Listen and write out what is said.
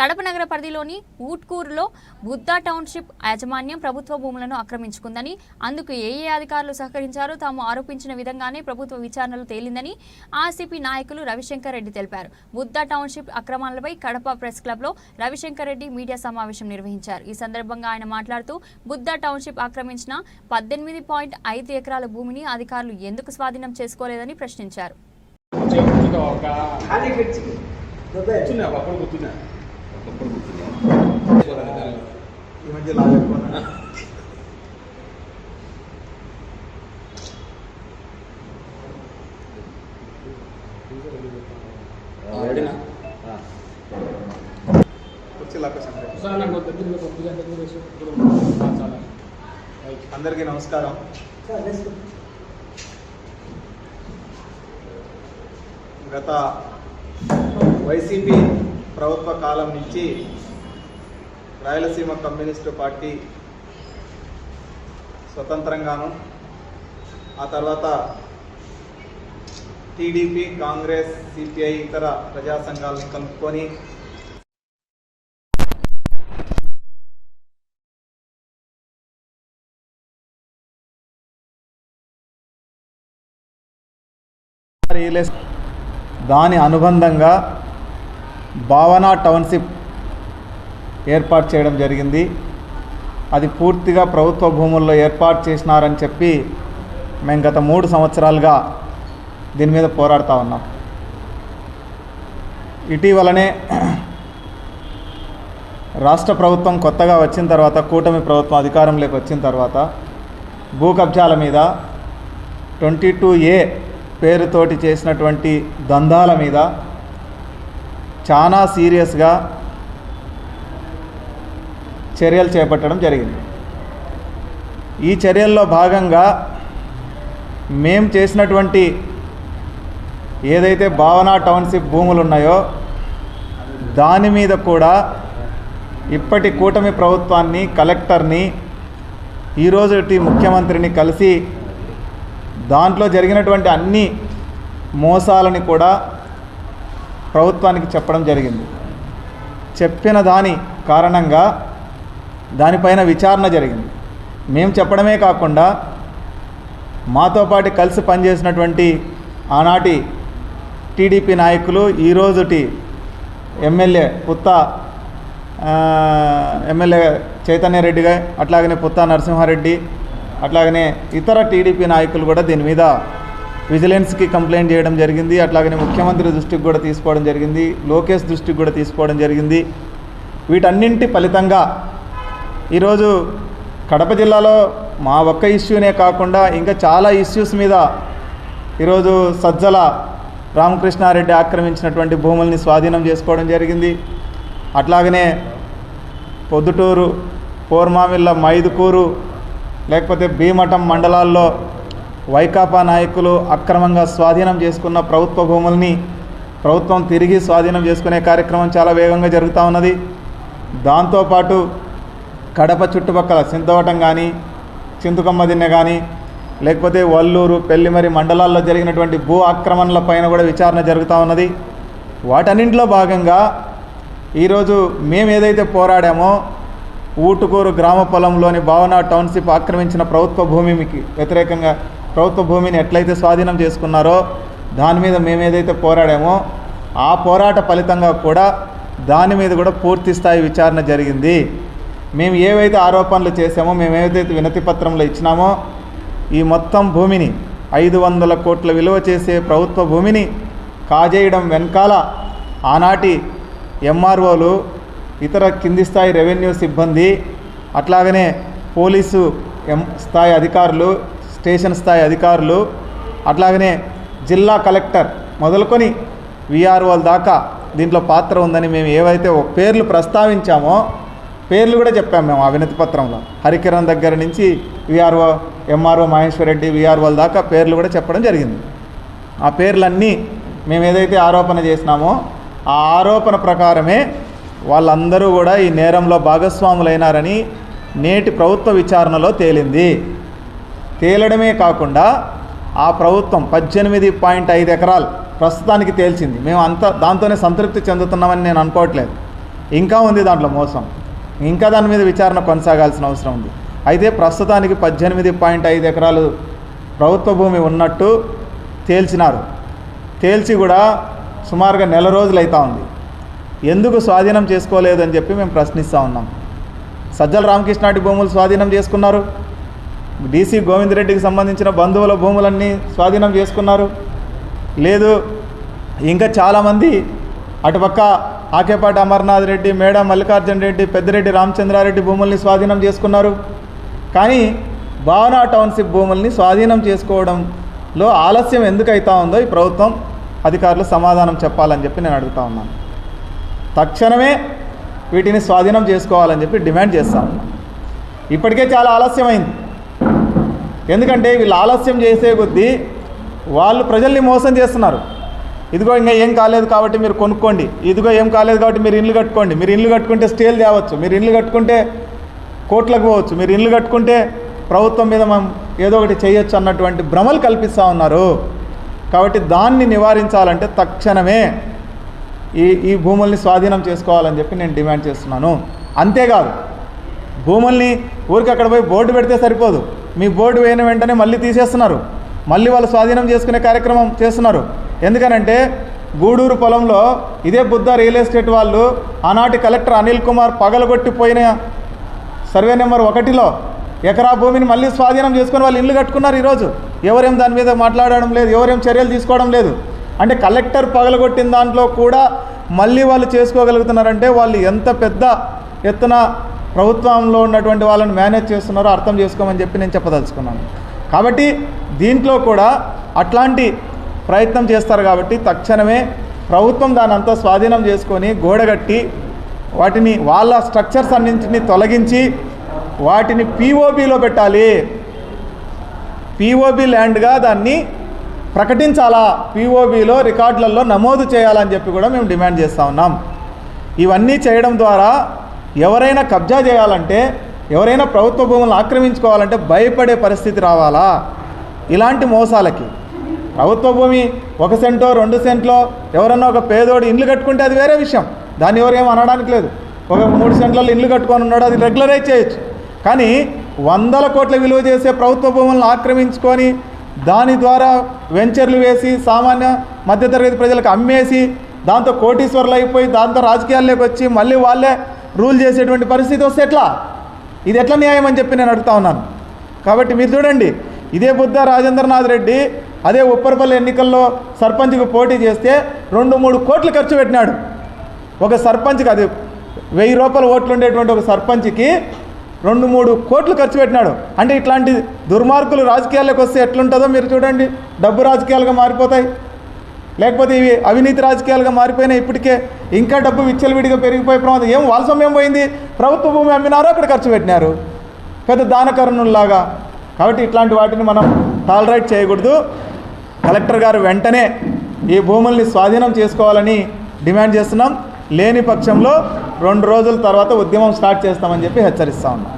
కడప నగర పరిధిలోని ఊట్కూరులో బుద్ధా టౌన్షిప్ యాజమాన్యం ప్రభుత్వ భూములను ఆక్రమించుకుందని అందుకు ఏ ఏ అధికారులు సహకరించారో తాము ఆరోపించిన విధంగానే ప్రభుత్వ విచారణలు తేలిందని ఆర్సీపీ నాయకులు రవిశంకర్ రెడ్డి తెలిపారు. బుద్ధా టౌన్షిప్ అక్రమాలపై కడప ప్రెస్ క్లబ్లో రవిశంకర్ రెడ్డి మీడియా సమావేశం నిర్వహించారు. ఈ సందర్భంగా ఆయన మాట్లాడుతూ బుద్ధా టౌన్షిప్ ఆక్రమించిన పద్దెనిమిది పాయింట్ ఐదు ఎకరాల భూమిని అధికారులు ఎందుకు స్వాధీనం చేసుకోలేదని ప్రశ్నించారు. కూర్చున్నా రైట్ అందరికీ నమస్కారం. గత వైసీపీ ప్రభుత్వ కాలం నుంచి రాయలసీమ కమ్యూనిస్టు పార్టీ స్వతంత్రంగాను ఆ తర్వాత టీడీపీ కాంగ్రెస్ సిపిఐ ఇతర ప్రజా సంఘాలను కలుపుకొని రియల్ దాని అనుబంధంగా భావన టౌన్షిప్ ఏర్పాటు చేయడం జరిగింది. అది పూర్తిగా ప్రభుత్వ భూముల్లో ఏర్పాటు చేసినారని చెప్పి మేము గత మూడు సంవత్సరాలుగా దీని మీద పోరాడుతూ ఉన్నాం. ఇటీవలనే రాష్ట్ర ప్రభుత్వం కొత్తగా వచ్చిన తర్వాత కూటమి ప్రభుత్వం అధికారంలోకి వచ్చిన తర్వాత భూ కబ్జాల మీద ట్వంటీ టూ ఏ పేరుతోటి చేసినటువంటి దందాల మీద చాలా సీరియస్గా చర్యలు చేపట్టడం జరిగింది. ఈ చర్యల్లో భాగంగా మేం చేసినటువంటి ఏదైతే భావన టౌన్షిప్ భూములు ఉన్నాయో దాని మీద కూడా ఇప్పటి కూటమి ప్రభుత్వాన్ని కలెక్టర్ని ఈరోజుటి ముఖ్యమంత్రిని కలిసి దాంట్లో జరిగినటువంటి అన్ని మోసాలని కూడా ప్రభుత్వానికి చెప్పడం జరిగింది. చెప్పిన దాని కారణంగా దానిపైన విచారణ జరిగింది. మేము చెప్పడమే కాకుండా మాతో పాటు కలిసి పనిచేసినటువంటి ఆనాటి టీడీపీ నాయకులు ఈరోజుటి ఎమ్మెల్యే పుత్త ఎమ్మెల్యే చైతన్య రెడ్డిగా అట్లాగనే పుత్త నరసింహారెడ్డి అట్లాగనే ఇతర టీడీపీ నాయకులు కూడా దీని మీద విజిలెన్స్కి కంప్లైంట్ చేయడం జరిగింది. అట్లాగనే ముఖ్యమంత్రి దృష్టికి కూడా తీసుకోవడం జరిగింది. లోకేష్ దృష్టికి కూడా తీసుకోవడం జరిగింది. వీటన్నింటి ఫలితంగా ఈరోజు కడప జిల్లాలో మా ఒక్క ఇష్యూనే కాకుండా ఇంకా చాలా ఇష్యూస్ మీద ఈరోజు సజ్జల రామకృష్ణారెడ్డి ఆక్రమించినటువంటి భూముల్ని స్వాధీనం చేసుకోవడం జరిగింది. అట్లాగనే పొద్దుటూరు పోర్మామిల్ల మైదుకూరు లేకపోతే భీమఠం మండలాల్లో వైకాపా నాయకులు అక్రమంగా స్వాధీనం చేసుకున్న ప్రభుత్వ భూముల్ని ప్రభుత్వం తిరిగి స్వాధీనం చేసుకునే కార్యక్రమం చాలా వేగంగా జరుగుతూ ఉన్నది. దాంతోపాటు కడప చుట్టుపక్కల సింతవటం కానీ చింతకమ్మ దిన్నె కానీ లేకపోతే వల్లూరు పెళ్ళిమరి మండలాల్లో జరిగినటువంటి భూ ఆక్రమణల పైన కూడా విచారణ జరుగుతూ ఉన్నది. వాటన్నింటిలో భాగంగా ఈరోజు మేము ఏదైతే పోరాడామో ఊటుకూరు గ్రామ పొలంలోని భావన టౌన్షిప్ ఆక్రమించిన ప్రభుత్వ భూమికి వ్యతిరేకంగా ప్రభుత్వ భూమిని ఎట్లయితే స్వాధీనం చేసుకున్నారో దాని మీద మేము ఏదైతే పోరాడామో ఆ పోరాట ఫలితంగా కూడా దాని మీద కూడా పూర్తి స్థాయి విచారణ జరిగింది. మేము ఏవైతే ఆరోపణలు చేసామో మేము ఏదైతే వినతి పత్రంలో ఇచ్చినామో ఈ మొత్తం భూమిని ఐదు వందల కోట్ల విలువ చేసే ప్రభుత్వ భూమిని కాజేయడం వెనకాల ఆనాటి ఎంఆర్ఓలు ఇతర కింది స్థాయి రెవెన్యూ సిబ్బంది అట్లాగనే పోలీసు ఎం స్థాయి అధికారులు స్టేషన్ స్థాయి అధికారులు అట్లాగనే జిల్లా కలెక్టర్ మొదలుకొని విఆర్ఓల దాకా దీంట్లో పాత్ర ఉందని మేము ఏవైతే పేర్లు ప్రస్తావించామో పేర్లు కూడా చెప్పాం మేము ఆ వినతి పత్రంలో. హరికిరణ్ దగ్గర నుంచి విఆర్ఓ ఎంఆర్ఓ మహేశ్వరరెడ్డి విఆర్ఓల దాకా పేర్లు కూడా చెప్పడం జరిగింది. ఆ పేర్లన్నీ మేము ఏదైతే ఆరోపణ చేసినామో ఆ ఆరోపణ ప్రకారమే వాళ్ళందరూ కూడా ఈ నేరంలో భాగస్వాములైనారని నేటి ప్రభుత్వ విచారణలో తేలింది. తేలడమే కాకుండా ఆ ప్రభుత్వం పద్దెనిమిది పాయింట్ ఐదు ఎకరాలు ప్రస్తుతానికి తేల్చింది. మేము అంత దాంతోనే సంతృప్తి చెందుతున్నామని నేను అనుకోవట్లేదు. ఇంకా ఉంది దాంట్లో మోసం. ఇంకా దాని మీద విచారణ కొనసాగాల్సిన అవసరం ఉంది. అయితే ప్రస్తుతానికి పద్దెనిమిది పాయింట్ ఐదు ఎకరాలు ప్రభుత్వ భూమి ఉన్నట్టు తేల్చినారు. తేల్చి కూడా సుమారుగా నెల రోజులు అవుతా ఉంది. ఎందుకు స్వాధీనం చేసుకోలేదని చెప్పి మేము ప్రశ్నిస్తూ ఉన్నాం. సజ్జల రామకృష్ణాటి భూములు స్వాధీనం చేసుకున్నారు. డీసీ గోవిందరెడ్డికి సంబంధించిన బంధువుల భూములన్నీ స్వాధీనం చేసుకున్నారు. లేదు ఇంకా చాలామంది అటుపక్క ఆకేపాటి అమర్నాథ్ రెడ్డి మేడ మల్లికార్జున రెడ్డి పెద్దిరెడ్డి రామచంద్రారెడ్డి భూముల్ని స్వాధీనం చేసుకున్నారు. కానీ భావనా టౌన్షిప్ భూముల్ని స్వాధీనం చేసుకోవడంలో ఆలస్యం ఎందుకు అవుతా ఉందో ఈ ప్రభుత్వం అధికారులు సమాధానం చెప్పాలని చెప్పి నేను అడుగుతా ఉన్నాను. తక్షణమే వీటిని స్వాధీనం చేసుకోవాలని చెప్పి డిమాండ్ చేస్తాను ఇప్పటికే చాలా ఆలస్యమైంది. ఎందుకంటే వీళ్ళు ఆలస్యం చేసే కొద్దీ వాళ్ళు ప్రజల్ని మోసం చేస్తున్నారు. ఇదిగో ఇంకా ఏం కాలేదు కాబట్టి మీరు కొనుక్కోండి. ఇదిగో ఏం కాలేదు కాబట్టి మీరు ఇల్లు కట్టుకోండి. మీరు ఇల్లు కట్టుకుంటే స్టేల్ తేవచ్చు. మీరు ఇల్లు కట్టుకుంటే కోట్లకు పోవచ్చు. మీరు ఇల్లు కట్టుకుంటే ప్రభుత్వం మీద మనం ఏదో ఒకటి చేయొచ్చు అన్నటువంటి భ్రమలు కల్పిస్తూ ఉన్నారు. కాబట్టి దాన్ని నివారించాలంటే తక్షణమే ఈ ఈ భూముల్ని స్వాధీనం చేసుకోవాలని చెప్పి నేను డిమాండ్ చేస్తున్నాను. అంతేకాదు భూముల్ని ఊరికి అక్కడ పోయి బోర్డు పెడితే సరిపోదు. మీ బోర్డు వేయిన వెంటనే మళ్ళీ తీసేస్తున్నారు. మళ్ళీ వాళ్ళు స్వాధీనం చేసుకునే కార్యక్రమం చేస్తున్నారు. ఎందుకనంటే గూడూరు పొలంలో ఇదే బుద్ధ రియల్ ఎస్టేట్ వాళ్ళు ఆనాటి కలెక్టర్ అనిల్ కుమార్ పగలగొట్టిపోయిన సర్వే నెంబర్ ఒకటిలో ఎకరా భూమిని మళ్ళీ స్వాధీనం చేసుకొని వాళ్ళు ఇల్లు కట్టుకున్నారు ఈరోజు. ఎవరేం దాని మీద మాట్లాడడం లేదు ఎవరేం చర్యలు తీసుకోవడం లేదు. అంటే కలెక్టర్ పగలగొట్టిన దాంట్లో కూడా మళ్ళీ వాళ్ళు చేసుకోగలుగుతున్నారంటే వాళ్ళు ఎంత పెద్ద ఎత్తున ప్రభుత్వంలో ఉన్నటువంటి వాళ్ళని మేనేజ్ చేస్తున్నారో అర్థం చేసుకోమని చెప్పి నేను చెప్పదలుచుకున్నాను. కాబట్టి దీంట్లో కూడా అట్లాంటి ప్రయత్నం చేస్తారు కాబట్టి తక్షణమే ప్రభుత్వం దాని అంతా స్వాధీనం చేసుకొని గోడగట్టి వాటిని వాళ్ళ స్ట్రక్చర్స్ అన్నింటినీ తొలగించి వాటిని పీఓబీలో పెట్టాలి. పీఓబీ ల్యాండ్గా దాన్ని ప్రకటించాలా? పీఓబీలో రికార్డులలో నమోదు చేయాలని చెప్పి కూడా మేము డిమాండ్ చేస్తూ ఉన్నాం. ఇవన్నీ చేయడం ద్వారా ఎవరైనా కబ్జా చేయాలంటే ఎవరైనా ప్రభుత్వ భూములను ఆక్రమించుకోవాలంటే భయపడే పరిస్థితి రావాలా? ఇలాంటి మోసాలకి ప్రభుత్వ భూమి ఒక సెంటో రెండు సెంట్లో ఎవరన్నా ఒక పేదోడు ఇండ్లు కట్టుకుంటే అది వేరే విషయం. దాన్ని ఎవరేం అనడానికి లేదు. ఒక మూడు సెంట్లలో ఇల్లు కట్టుకొని ఉన్నాడు అది రెగ్యులరైజ్ చేయొచ్చు. కానీ వందల కోట్ల విలువ చేసే ప్రభుత్వ భూములను ఆక్రమించుకొని దాని ద్వారా వెంచర్లు వేసి సామాన్య మధ్యతరగతి ప్రజలకు అమ్మేసి దాంతో కోటీశ్వర్లు అయిపోయి దాంతో రాజకీయాల్లోకి వచ్చి మళ్ళీ వాళ్ళే రూల్ చేసేటువంటి పరిస్థితి వస్తే ఎట్లా? ఇది ఎట్లా న్యాయం అని చెప్పి నేను అడుగుతా ఉన్నాను. కాబట్టి మీరు చూడండి ఇదే బుద్ధ రాజేంద్రనాథ్ రెడ్డి అదే ఉప్పరపల్లి ఎన్నికల్లో సర్పంచ్కి పోటీ చేస్తే రెండు మూడు కోట్లు ఖర్చు పెట్టినాడు. ఒక సర్పంచ్కి అది వెయ్యి రూపాయల ఓట్లు ఉండేటువంటి ఒక సర్పంచ్కి రెండు మూడు కోట్లు ఖర్చు పెట్టినాడు. అంటే ఇట్లాంటి దుర్మార్గులు రాజకీయాల్లోకి వస్తే ఎట్లుంటుందో మీరు చూడండి. డబ్బు రాజకీయాలుగా మారిపోతాయి. లేకపోతే ఇవి అవినీతి రాజకీయాలుగా మారిపోయినాయి ఇప్పటికే ఇంకా డబ్బు విచ్చలవిడిగా పెరిగిపోయే ప్రమాదం. ఏం వాల్సమ్యం పోయింది? ప్రభుత్వ భూమి అమ్మినారో అక్కడ ఖర్చు పెట్టినారు. పెద్ద దానకరుణుల్లాగా. కాబట్టి ఇట్లాంటి వాటిని మనం టాలరేట్ చేయకూడదు. కలెక్టర్ గారు వెంటనే ఈ భూముల్ని స్వాధీనం చేసుకోవాలని డిమాండ్ చేస్తున్నాం. లేని పక్షంలో రెండు రోజుల తర్వాత ఉద్యమం స్టార్ట్ చేస్తామని చెప్పి హెచ్చరిస్తా ఉన్నాం.